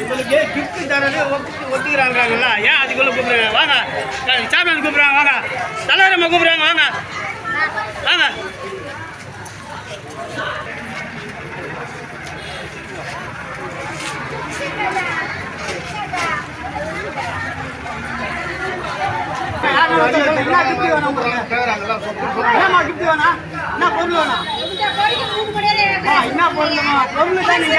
உங்களுக்கு கிஃப்ட் தரது ஏன் அதுக்குள்ள கூப்பிடுறாங்க வாங்க சாமியான் கூப்பிடுறாங்க வாங்க தலைவரம்மா கூப்பிடுறாங்க வாங்க வாங்க என்ன gift வேணும்? என்னம்மா gift வேணும்? என்ன பொருள்? அம்மா, என்ன பொருளுமா? பொருள் தான் நீங்க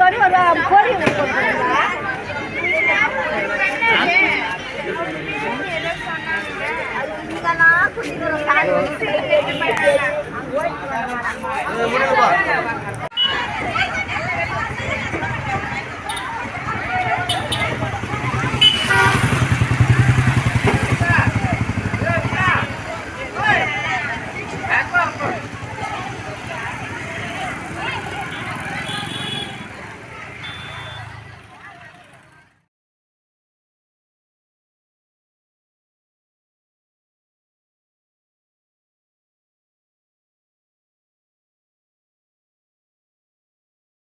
உங்களுக்கு வந்து ஒரு பொறி கொடுத்துருங்க